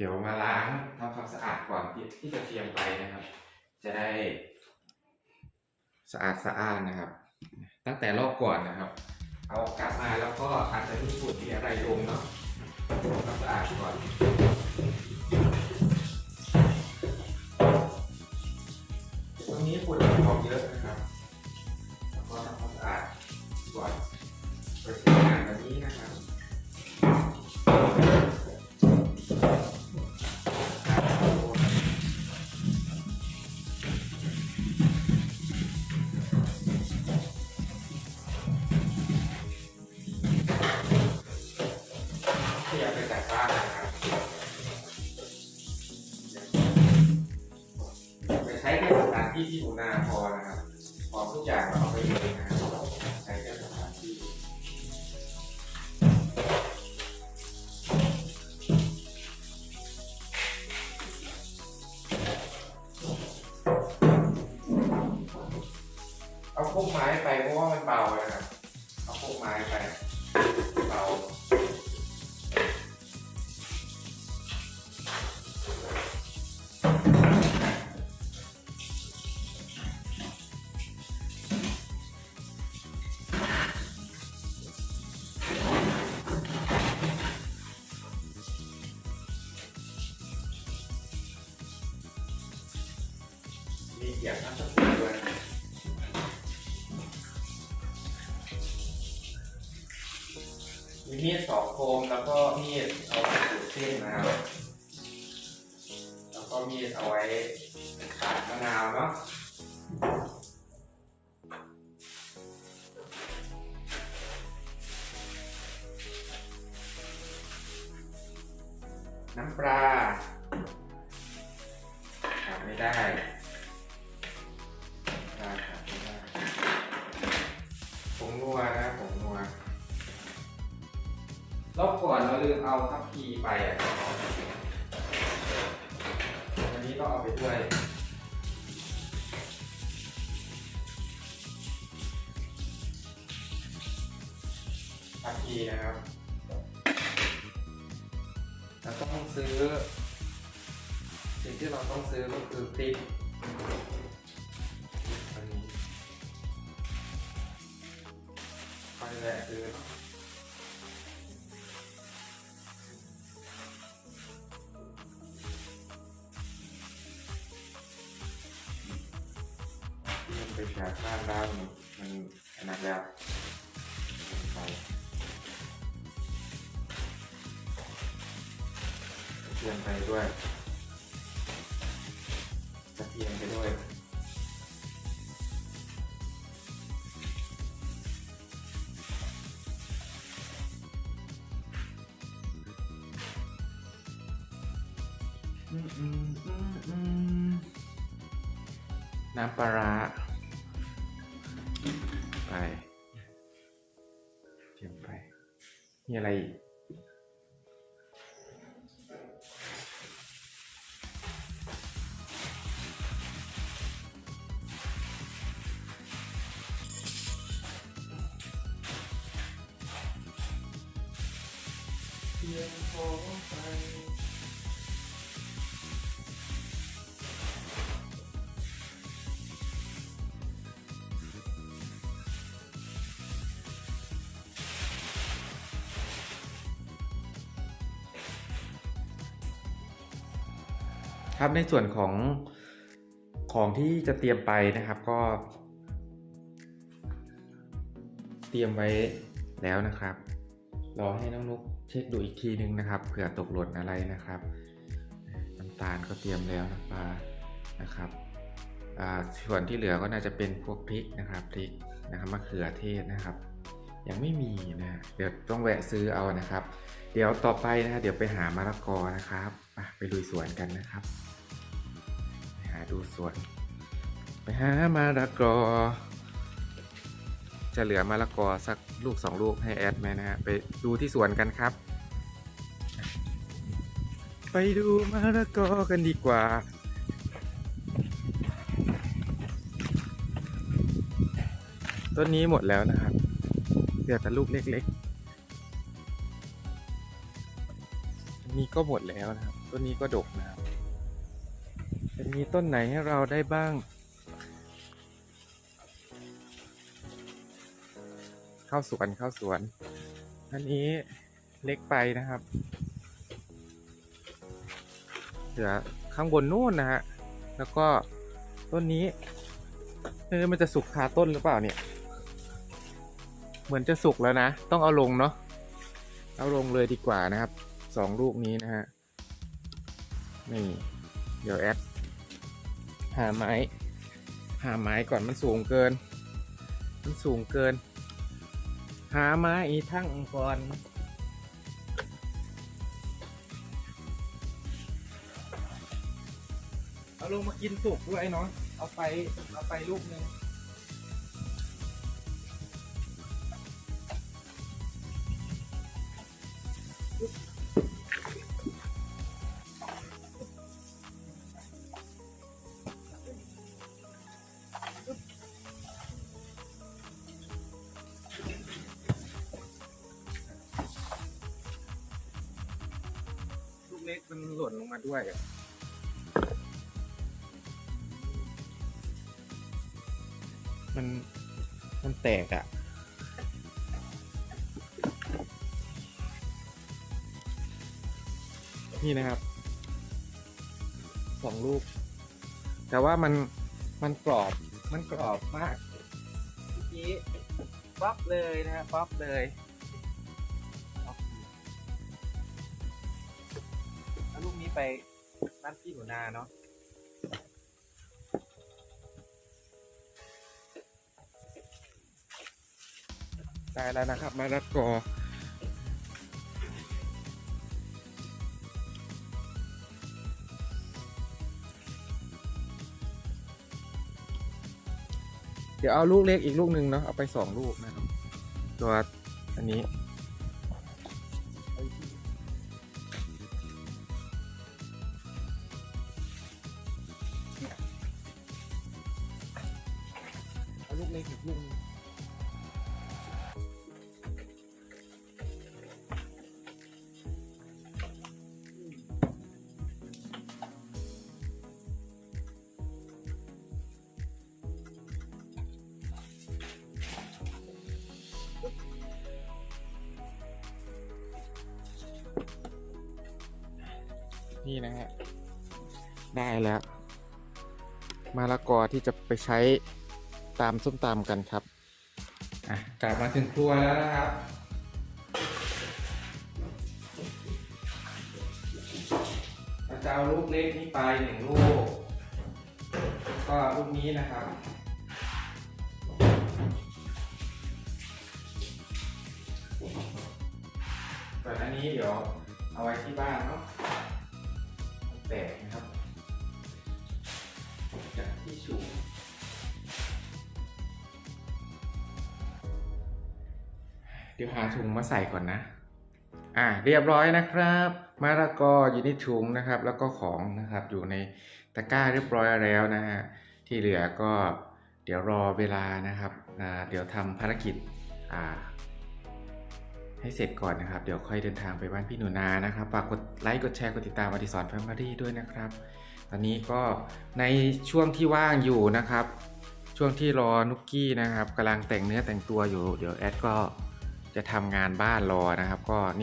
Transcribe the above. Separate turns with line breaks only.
เดี๋ยวมาล้างทำความสะอาดก่อนที่จะเตรียมไปนะครับ จะได้ สะอาดสะอาดนะครับ ตั้งแต่รอบก่อนนะครับ เอากลับมาแล้วก็อาจจะมีฝุ่นมีอะไรลงเนาะทำความสะอาดก่อน ที่ที่หนูนาพอนะครับขอทุกอย่างเราเอาไปเลยนะครับใช้แค่สถานที่เอาพวกไม้ไปเพราะว่ามันเบานะครับเอาพวกไม้ไปเบา มีมีดสองคมแล้วก็มีดเอาไว้ขูดเส้นนะครับแล้วก็มีดเอาไว้ขาดมะนาวเนาะน้ำปลาขาดไม่ได้ รอบก่อนเราลืมเอาทัพพีไปอะอันนี้ก็เอาไปด้วยทัพพีนะครับเราต้องซื้อ สิ่งที่เราต้องซื้อก็คือพริกอันนี้ไปแหละซื้อ เนอะที่มันไปแข้างด้านมันอันนั้นแล้วไปกระเทียมไปด้วยกระเทียมไปด้วยน้ำปลาร้า ไปเทียมไป มีอะไรอีกเพียงพอไป ครับในส่วนของของที่จะเตรียมไปนะครับก็ เตรียมไว้แล้วนะครับ รอให้น้องนุกเช็คดูอีกทีนึงนะครับเผื่อตกหล่นอะไรนะครับน้ำตาลก็เตรียมแล้วน้ำปลานะครับอ่าส่วนที่เหลือก็น่าจะเป็นพวกพริกนะครับพริกนะครับมะเขือเทศนะครับ ยังไม่มีนะเดี๋ยวต้องแวะซื้อเอานะครับ เดี๋ยวต่อไปนะเดี๋ยวไปหามะละกอนะครับไปลุยสวนกันนะครับ ดูสวน ไปหามะละกอ จะเหลือมะละกอสักลูกสองลูกให้แอดไหมนะฮะ ไปดูที่สวนกันครับ ไปดูมะละกอกันดีกว่าต้นนี้หมดแล้วนะครับ เหลือแต่ลูกเล็กๆ นี่ก็หมดแล้วนะครับ ต้นนี้ก็ดกนะครับ มีต้นไหนให้เราได้บ้าง เข้าสวนเข้าสวน อันนี้เล็กไปนะครับเหลือข้างบนนู่นนะฮะ แล้วก็ต้นนี้เออมันจะสุกคาต้นหรือเปล่าเนี่ย เหมือนจะสุกแล้วนะ ต้องเอาลงเนาะ เอาลงเลยดีกว่านะครับ สองลูกนี้นะฮะ นี่ เดี๋ยวแอด หาไม้ หาไม้ก่อนมันสูงเกิน มันสูงเกิน หาไม้อีทั้งก่อนเอาลงมากินสุกด้วยเนาะเอาไปเอาไปลูกหนึ่ง มันหล่นลงมาด้วยอะมันมันแตกอะนี่นะครับสองลูก แต่ว่ามันมันกรอบมันกรอบมากเมื่อกี้ป๊อปเลยนะฮะป๊อปเลย ไปบ้านพี่หนูนาเนาะได้แล้วนะครับมะละกอเดี๋ยวเอาลูกเล็กอีกลูกหนึ่งเนาะเอาไปสองลูกนะครับตัวอันนี้ ลูกเล็กอีกลูกหนึ่งนี่นะฮะ ได้แล้ว มะละกอที่จะไปใช้ ตามส้มตำกันครับอะกลับมาถึงครัวแล้วนะครับ เราจะเอาลูกเล็กนี้ไปหนึ่งลูก ก็ลูกนี้นะครับส่วนอันนี้เดี๋ยวเอาไว้ที่บ้านเนาะแตกนะครับ ดี๋ยวหาถุงมาใส่ก่อนนะ อ่าเรียบร้อยนะครับมะละกออยู่ในถุงนะครับ แล้วก็ของนะครับอยู่ในตะกร้าเรียบร้อยแล้วนะฮะที่เหลือก็เดี๋ยวรอเวลานะครับอ่าเดี๋ยวทำภารกิจอ่าให้เสร็จก่อนนะครับ เดี๋ยวค่อยเดินทางไปบ้านพี่หนูนานะครับฝากกดไลค์กดแชร์กดติดตามอดิสรแฟมิลี่ด้วยนะครับ ตอนนี้ก็ในช่วงที่ว่างอยู่นะครับ ช่วงที่รอนุกกี้นะครับกำลังแต่งเนื้อแต่งตัวอยู่ เดี๋ยวแอดก็ จะทำงานบ้านรอนะครับ ก็นี่